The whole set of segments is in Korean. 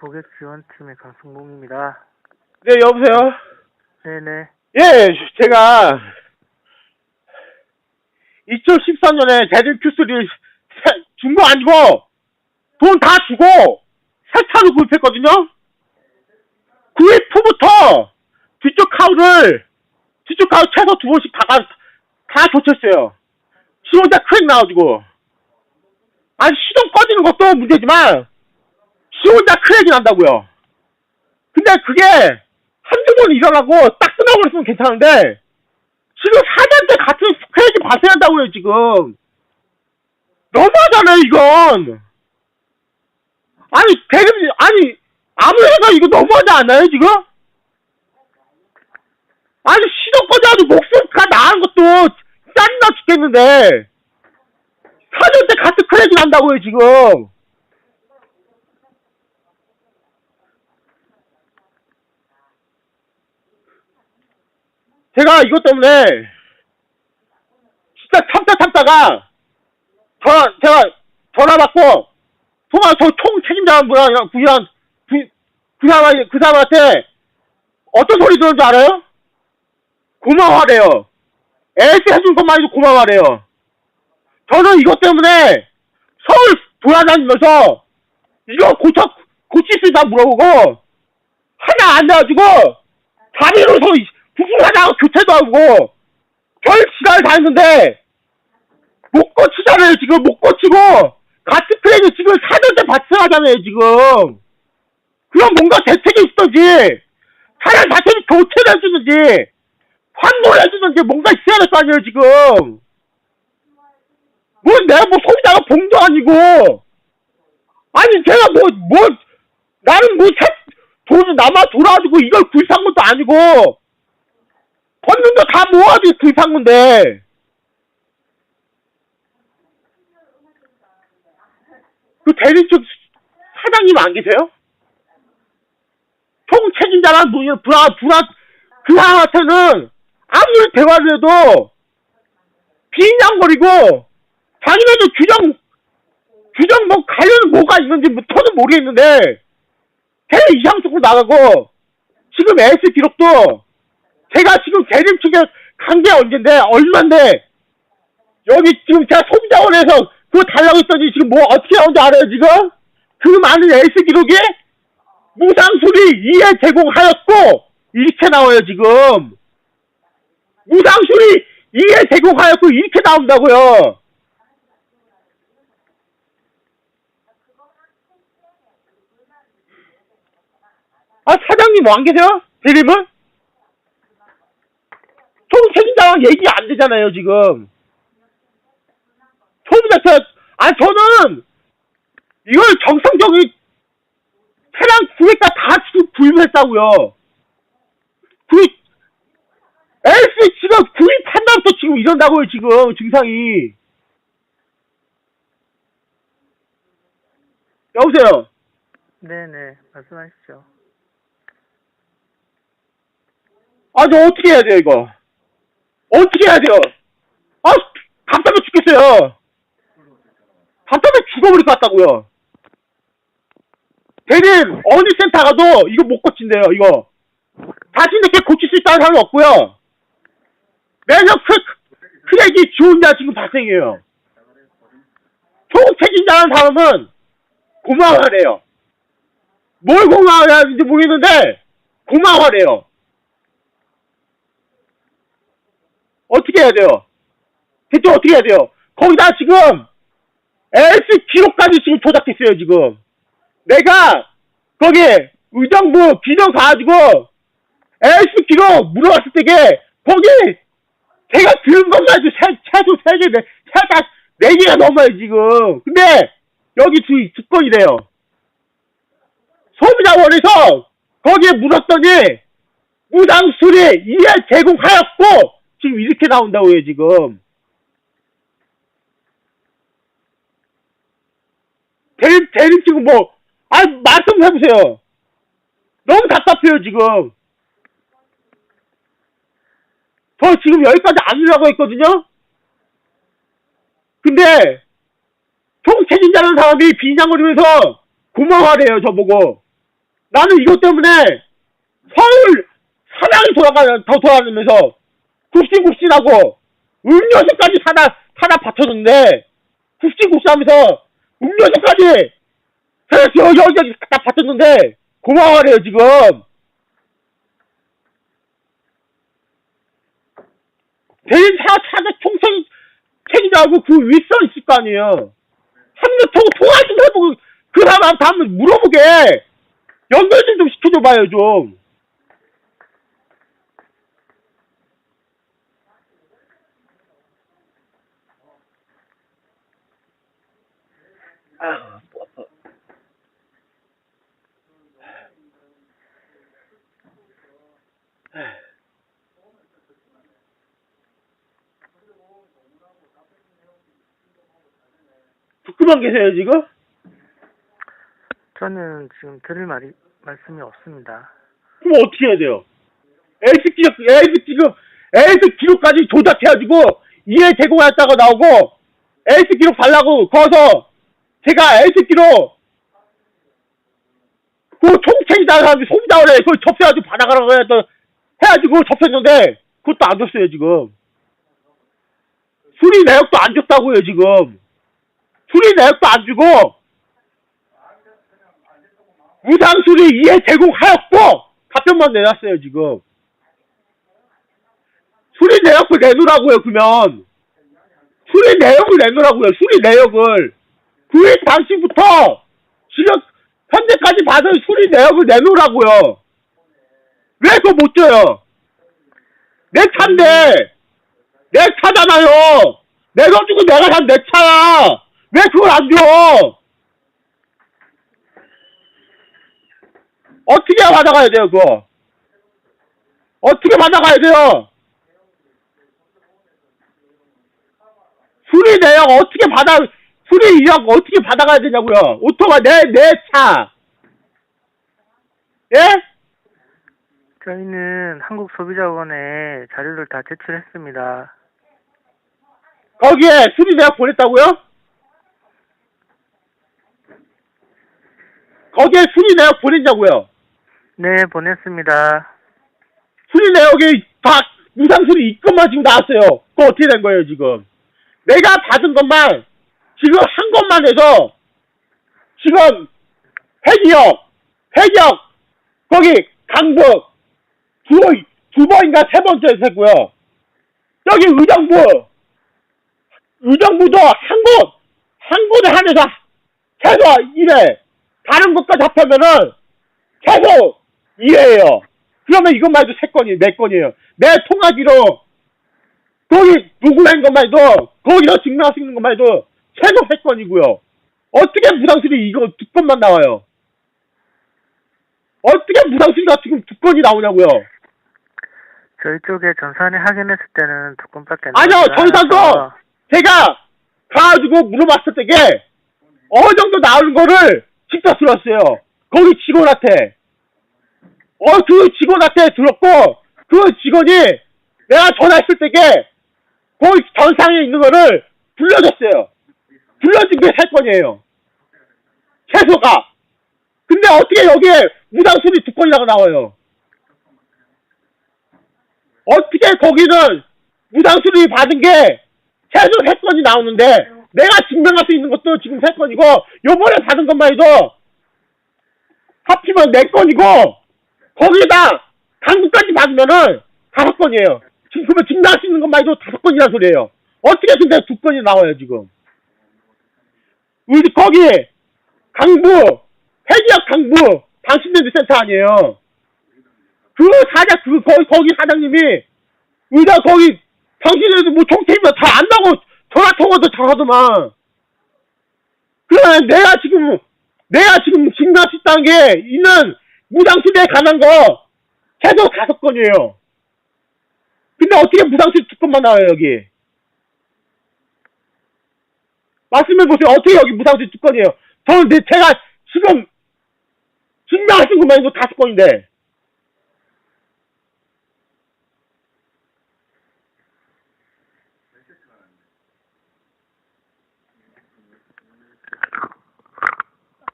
고객 지원팀의 강승봉입니다. 네, 여보세요? 네네. 예, 제가 2013년에 제들 큐스를 준 거 아니고 돈 다 주고 새 차로 구입했거든요? 구입 후부터 뒤쪽 카우를 뒤쪽 카우 최소 두 번씩 다, 가- 다 교체했어요. 시동자 크랙 나와가지고. 아니, 시동 꺼지는 것도 문제지만 시동자 크랙이 난다고요. 근데 그게 한두 번 일어나고 딱 끝나고 그랬으면 괜찮은데 지금 4년째 같은 스크래치 발생한다고요 지금 너무하잖아요 이건 아니 대리 아니 아무 회사 이거 너무하지 않나요 지금? 아니 시동 꺼져가지고 목소리가 나은 것도 짜증나 죽겠는데 4년째 같은 크래치 난다고요 지금 제가 이것 때문에 진짜 참다 참다가 전화 제가 전화 받고 통화 저총 책임자 분이랑 분이랑 그, 그 사람 그 사람한테 어떤 소리 들었는지 알아요? 고마워하래요. 애스 해준 것만 해도 고마워하래요. 저는 이것 때문에 서울 돌아다니면서 이거 고쳐 고칠 수 있다 물어보고 하나 안 돼가지고 다리로서 부부하다가 교체도 하고 별 시간을 다 했는데 못 고치잖아요 지금. 못 고치고 같은 플레이는 지금 4년째 발생하잖아요 지금. 그럼 뭔가 대책이 있든지 차량 자체를 교체를 해주든지 환불을 해주든지 뭔가 있어야 될 거 아니에요 지금. 뭐 내가 뭐 소비자가 봉도 아니고. 아니 제가 뭐뭐 나는 뭐 새, 돈을 남아 돌아가지고 이걸 구입한 것도 아니고 거다 모아가지고 구입한 건데 그 대리 쪽 사장님 안 계세요? 총 책임자란 분이 불안 불안 그 사람한테는 아무리 대화를 해도 비인양거리고 자기네도 규정 규정 뭐 관련 뭐가 있는지 뭐 저는 모르겠는데 대리 이상속으로 나가고 지금 S 기록도 제가 지금 대림 측에 간게 언젠데 얼마인데 여기 지금 제가 소비자원에서 그거 달라고 했더니 지금 뭐 어떻게 나온지 알아요 지금? 그 많은 S 기록이 무상수리 이해 제공하였고 이렇게 나와요 지금 무상수리 이해 제공하였고 이렇게 나온다고요 아 사장님 뭐 안 계세요? 대림은? 총 책임자랑 얘기 안 되잖아요, 지금. 소비자, 저, 아, 저는, 이걸 정상적인 차량 구입가 다 지금 구입했다고요. 구입, LC 지금 구입한다부터 지금 이런다고요, 지금, 증상이. 여보세요? 네네. 말씀하십시오. 아, 저 어떻게 해야 돼요, 이거? 어떻게 해야 돼요? 아, 답답해 죽겠어요. 답답해 죽어버릴 것 같다고요. 대린, 어느 센터 가도 이거 못 고친대요, 이거. 자신 있게 고칠 수 있다는 사람은 없고요. 매년 크, 크랙이 지 혼자 지금 발생해요. 총 책임자라는 사람은 고마워하래요. 뭘 고마워해야 하는지 모르겠는데, 고마워하래요. 어떻게 해야 돼요? 대체 어떻게 해야 돼요? 거기다 지금 S 기록까지 지금 조작했어요 지금. 내가 거기 의정부 비정 가가지고 S 기록 물어봤을 때게 거기 제가 들은 해도 세, 최소 세 개, 네, 최다 네 개가 넘어요 지금. 근데 여기 두, 두 건이래요. 소비자원에서 거기에 물었더니 무상 수리 이해 제공하였고 지금 이렇게 나온다고요, 지금. 대리, 대리 지금 뭐, 아, 말씀 해보세요. 너무 답답해요, 지금. 저 지금 여기까지 안 오려고 했거든요? 근데, 총 책임자라는 사람이 비장거리면서 고마워하래요, 저보고. 나는 이것 때문에 서울 사방이 돌아가, 더 돌아다니면서 굽신굽신하고 음료수까지 사다, 사다 받쳤는데 굽신굽신하면서 음료수까지 그래서 여기, 여기 갖다 받쳤는데 고마워해요 지금. 대인 사, 사자 총책 책임자고 그 윗선 있을 거 아니에요. 한번 통, 통화 좀 해보고 그 사람 한테 한번 물어보게. 연결 좀, 좀 시켜줘봐요 좀 아, 뭐 아파. 듣고만 계세요 지금? 저는 지금 들을 말이, 말씀이 없습니다. 그럼 어떻게 해야 돼요? 에이스 기록, 에이스 지금, 에이스 기록까지 조작해가지고, 이해 제공했다고 나오고, 에이스 기록 달라고, 거서, 제가 기록, 그 총책이다 사람이 소비다 그래. 그걸 접해가지고 받아가라고 해서, 해가지고 접했는데, 그것도 안 줬어요, 지금. 수리 내역도 안 줬다고요, 지금. 수리 내역도 안 주고, 무상 수리 이해 제공하였고 답변만 내놨어요 지금 수리 내역을 내놓으라고요 그러면 수리 내역을 내놓으라고요 수리 내역을 그 당시부터 지금 현재까지 받은 수리 내역을 내놓으라고요 왜 그거 못 줘요 내 차인데 내 차잖아요 내가 주고 내가 산 내 차야 왜 그걸 안 줘? 어떻게 받아가야 돼요, 그거? 어떻게 받아가야 돼요? 수리 내역 어떻게 받아, 수리 이력 어떻게 받아가야 되냐고요? 오토가 내, 내 차. 예? 저희는 한국소비자원에 자료를 다 제출했습니다. 거기에 수리 내역 보냈다고요? 거기에 수리 내역 보냈냐고요? 네, 보냈습니다. 수리 내역이 다 무상 수리 입금만 지금 나왔어요. 그거 어떻게 된 거예요, 지금? 내가 받은 것만, 지금 한 것만 해서, 지금, 회기역, 회기역, 거기, 강북, 두, 번- 두 번인가 세 번째 했고요. 여기 의정부, 의정부도 한 곳, 한 곳에 한해서 최소 이래. 다른 것까지 합하면은 최소 2회예요. 그러면 이것만 해도 세 건이, 네 건이에요. 내 통화기로, 거기 누구 한 것만 해도, 거기서 증명할 수 있는 것만 해도 최소 세 건이고요. 어떻게 무상수리 이거 두 건만 나와요? 어떻게 무상수리가 지금 두 건이 나오냐고요? 저희 쪽에 전산에 확인했을 때는 두 건밖에 안 아니요, 전산도 제가 가가지고 물어봤을 때게 어느 정도 나오는 거를 직접 들었어요. 거기 직원한테. 어, 그 직원한테 들었고, 그 직원이 내가 전화했을 때게 거기 전상에 있는 거를 불러줬어요. 불러준 게세 건이에요. 최소가. 근데 어떻게 여기에 무상수리 두 건이라고 나와요? 어떻게 거기는 무상수리 받은 게 최소 세 건이 나오는데 내가 증명할 수 있는 것도 지금 세 건이고 요번에 받은 것만 해도 합치면 네 건이고 거기다 강북까지 받으면은 다섯 건이에요. 지금 그러면 증명할 수 있는 것만 해도 다섯 건이라는 소리예요. 어떻게 근데 두 건이 나와요 지금? 우리 거기 강북 회기역 강북 당신들 센터 아니에요. 그 사장 그 거기 거기 사장님이 의자 거기 당신들도 뭐 총팀이면 다 안다고 전화 통화도 잘하더만. 그래 내가 지금 내가 지금 게 있는 무상수리에 관한 거 최소 다섯 건이에요. 근데 어떻게 무상수리 두 건만 나와요 여기? 말씀해 보세요. 어떻게 여기 무상수리 두 건이에요? 저는 내 제가 지금 있는 것만 해도 건인데.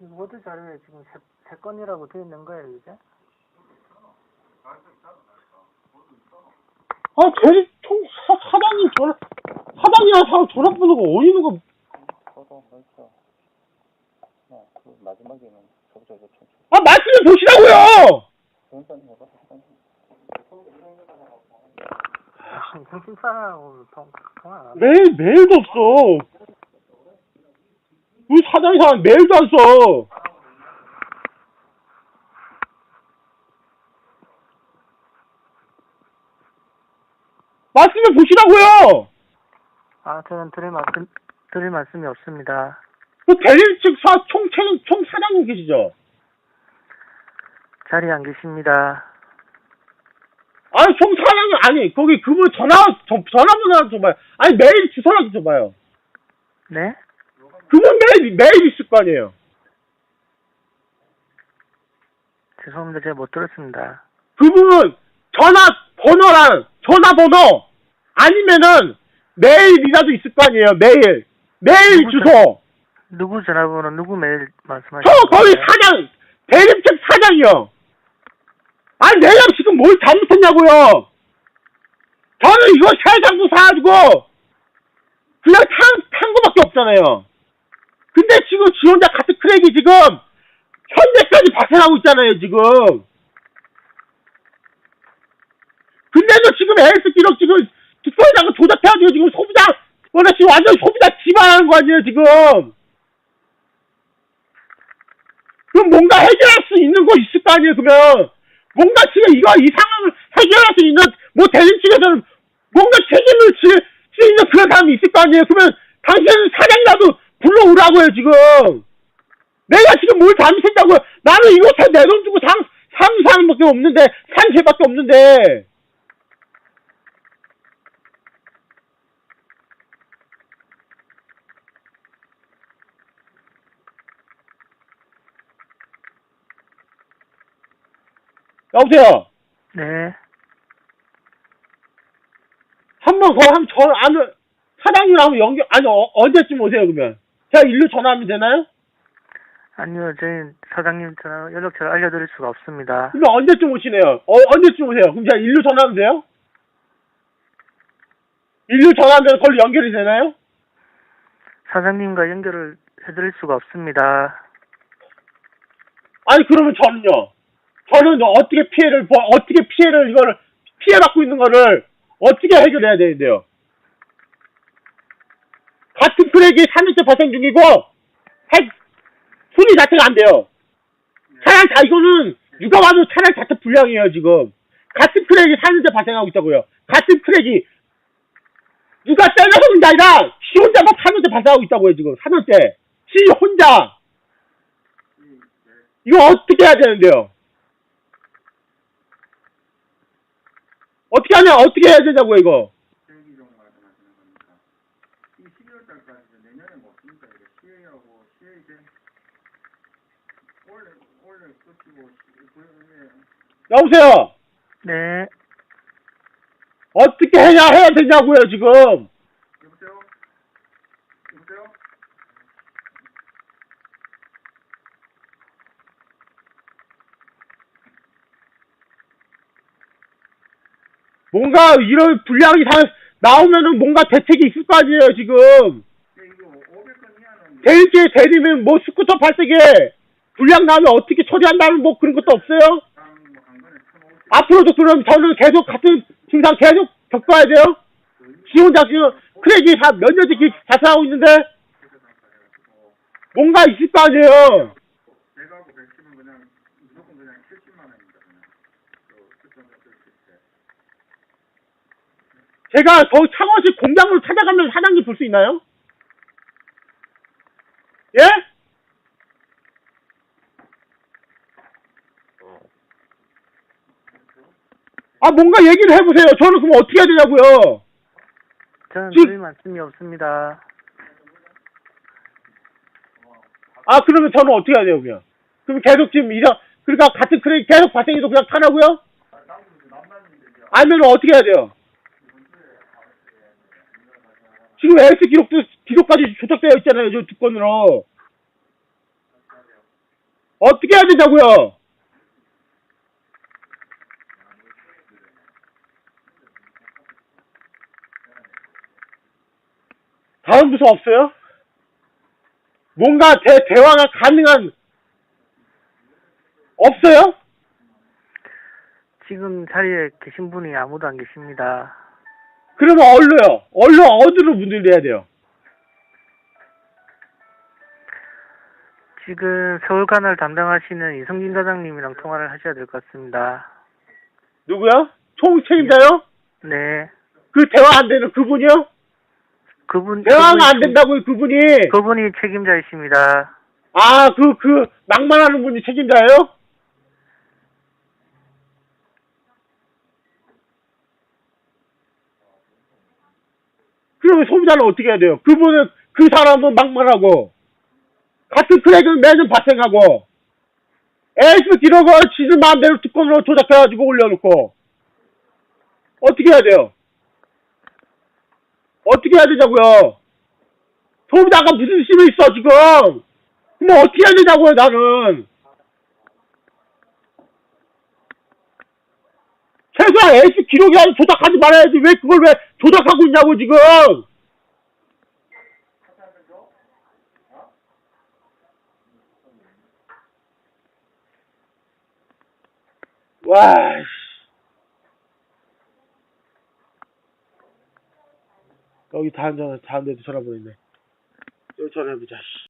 이 모두 자료에 지금 세, 세 건이라고 되어 있는 거예요, 이제? 아, 대리 총 사, 사장님 전화 사람 전화번호가 어디 있는 거? 그렇죠. 네, 그 마지막에는 저거 저거 저 아, 말씀 좀 보시라고요. 해봐. 통, 통화 안 하네. 메일 메일도 없어. 우리 사장이 사람 메일도 안 써. 말씀 좀 보시라고요. 아, 저는 드릴 말씀, 드릴 말씀이 없습니다. 그 대리 측 사총 총 사장님 계시죠? 자리에 안 계십니다. 아니 총 사장님 아니 거기 그분 전화 저, 전화번호라도 줘봐요. 아니 메일 주소라도 줘봐요. 네? 그분 메일 메일 있을 거 아니에요. 죄송합니다. 제가 못 들었습니다. 그분은 전화 번호랑 전화번호 아니면은 메일이라도 있을 거 아니에요. 메일 메일 누구 주소. 누구 전화번호, 누구 메일 말씀하시는 저 거기 거예요? 사장 대립책 사장이요. 아니 내가 지금 뭘 잘못했냐고요. 저는 이거 새 장부 사가지고 그냥 탄, 탄 거밖에 없잖아요. 근데 지금 지 혼자 같은 크랙이 지금 현재까지 발생하고 있잖아요 지금. 근데도 지금 헬스 기록 지금 뒷소리장을 조작해가지고 지금 소비자 원래 지금 완전 소비자 기반하는 거 아니에요 지금. 그럼 뭔가 해결할 수 있는 거 있을 거 아니에요, 그러면. 뭔가 지금 이거, 이 상황을 해결할 수 있는, 뭐, 대리 측에서는 뭔가 책임을 질 수 있는 그런 사람이 있을 거 아니에요. 그러면 당신은 사장이라도 불러오라고요, 지금. 내가 지금 뭘 잘못했다고요. 나는 이곳에 내 돈 주고 상, 사는 사람밖에 없는데, 산 죄밖에 없는데. 여보세요? 네. 한번더 하면 저, 아는, 사장님이랑 한번 연결, 아니, 어, 언제쯤 오세요, 그러면? 제가 일로 전화하면 되나요? 아니요, 저희 사장님 전화, 연락처를 알려드릴 수가 없습니다. 그러면 언제쯤 오시네요? 어, 언제쯤 오세요? 그럼 제가 일로 전화하면 돼요? 일로 전화하면 걸로 연결이 되나요? 사장님과 연결을 해드릴 수가 없습니다. 아니, 그러면 저는요? 저는 어떻게 피해를, 뭐, 어떻게 피해를, 이거를, 피해 받고 있는 거를 어떻게 해결해야 되는데요? 같은 크랙이 3일째 발생 중이고, 핵, 순위 자체가 안 돼요. 차량 자, 이거는, 누가 봐도 차량 자체 불량이에요, 지금. 같은 크랙이 3일째 발생하고 있다고요. 같은 크랙이, 누가 때려서 그런 게 아니라, 시 혼자만 3일째 발생하고 있다고요, 지금. 3일째. 시 혼자. 이거 어떻게 해야 되는데요? 어떻게 하냐, 어떻게 해야 되냐고요, 이거. 대기종 말씀하시는 겁니까? 이 12월 달까지 내년에 못 쓰니까 이게 시행하고 시행이 된 올해 올해 끝이고 시- 그- 여보세요? 네. 어떻게 해야, 해야 되냐고요, 지금. 예. 여보세요? 여보세요? 뭔가 이런 불량이 다 나오면은 뭔가 대책이 있을 거 아니에요, 지금. 예, 이거 500건 이하는 대리기에 대리면 뭐 스쿠터 팔색에 불량 나오면 어떻게 처리한다는 뭐 그런 것도 없어요? 뭐한 건에 1,500. 앞으로도 그럼 저는 계속 같은 증상 계속 겪어야 돼요? 지 혼자 지금 크랙이 다몇 년째 발생하고 있는데 뭔가 있을 거 아니에요? 내가 하고 110은 그냥 무조건 그냥 70만 원입니다. 그냥. 그 특정 같은 때. 제가 저 창원시 공장으로 찾아가면 사장님 볼 수 있나요? 예? 아, 뭔가 얘기를 해보세요. 저는 그럼 어떻게 해야 되냐고요? 저는 지금- 드릴 말씀이 없습니다. 아, 그러면 저는 어떻게 해야 돼요, 그냥? 그럼 계속 지금 이런, 그러니까 같은 크레이 계속 발생해도 그냥 타라고요? 아니면 어떻게 해야 돼요? 지금 LS 기록도, 기록까지 조작되어 있잖아요, 저 두 건으로. 어떻게 해야 되냐고요? 다음 부서 없어요? 뭔가 대, 대화가 가능한, 없어요? 지금 자리에 계신 분이 아무도 안 계십니다. 그러면 얼로요? 얼로 어디로 문을 내야 돼요? 지금 서울 관할 담당하시는 이성진 과장님이랑 통화를 하셔야 될 것 같습니다. 누구요? 총 책임자요? 네. 그 대화 안 되는 그분이요? 그분 대화가 그분이 안 된다고요, 그분이. 그분이 책임자이십니다. 아, 그, 그, 낭만하는 분이 책임자예요? 그러면 소비자는 어떻게 해야 돼요? 그분은, 그 사람은 막말하고, 같은 크랙은 매년 발생하고, 에이스 기록을 지들 마음대로 특권으로 조작해가지고 올려놓고, 어떻게 해야 돼요? 어떻게 해야 되냐고요? 소비자가 무슨 힘이 있어, 지금! 그럼 어떻게 해야 되냐고요, 나는! 최소한 에이스 기록이라도 조작하지 말아야지, 왜 그걸 왜 조작하고 있냐고, 지금! 와, 씨. 여기 다한 장, 다한 데도 전화 보냈네. 여기 전화해보자, 씨.